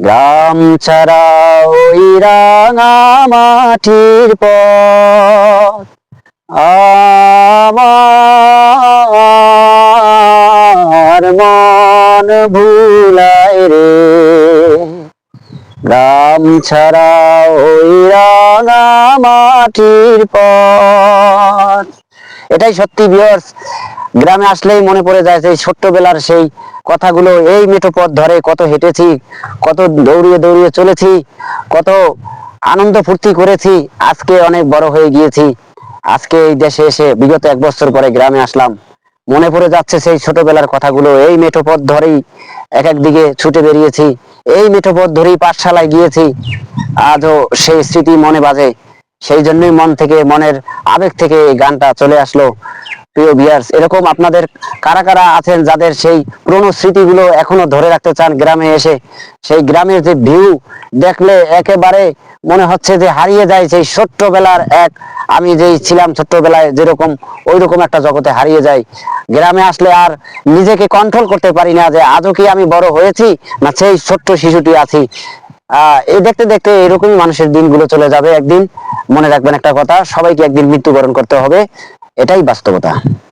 গ্রাম ছাড়া ওই রাঙা মাটির পথ। আমার মন ভুলায় রে। গ্রাম ছাড়া ওই রাঙা মাটির পথ। এটাই সত্যি বিয়র্স গ্রামে আসলেই মনে পড়ে যায় সেই ছোট্টবেলার সেই কথাগুলো, এই মেঠো পথ ধরে কত হেঁটেছি, কত দৌড়িয়ে দৌড়িয়ে চলেছি, কত আনন্দ ফুর্তি করেছি, আজকে অনেক বড় হয়ে গিয়েছি। আজকে এই দেশে এসে বিগত এক বছর পরে গ্রামে আসলাম। মনে পড়ে যাচ্ছে সেই ছোটবেলার কথাগুলো, এই মেঠো পথ ধরেই এক এক দিকে ছুটে বেরিয়েছি, এই মেঠো পথ ধরেই পাঠশালায় গিয়েছি। আজও সেই স্মৃতি মনে বাজে, সেই জন্যই মন থেকে, মনের আবেগ থেকে এই গানটা চলে আসলো। প্রিয় বিয়ার্স এরকম আপনাদের কারা কারা আছেন যাদের সেই পুরনো স্মৃতিগুলো এখনও ধরে রাখতে চান গ্রামে এসে, সেই গ্রামের যে ভিউ দেখলে একেবারে মনে হচ্ছে যে হারিয়ে যায় সেই ছোট্টবেলার এক, আমি যেই ছিলাম ছোট্টবেলায় যেরকম ওই রকম একটা জগতে হারিয়ে যাই। গ্রামে আসলে আর নিজেকে কন্ট্রোল করতে পারি না যে আজও কি আমি বড় হয়েছি না সেই ছোট্ট শিশুটি আছি। আহ এই দেখতে দেখতে এরকমই মানুষের দিনগুলো চলে যাবে। একদিন মনে রাখবেন একটা কথা, সবাইকে একদিন মৃত্যুবরণ করতে হবে। এটাই বাস্তবতা।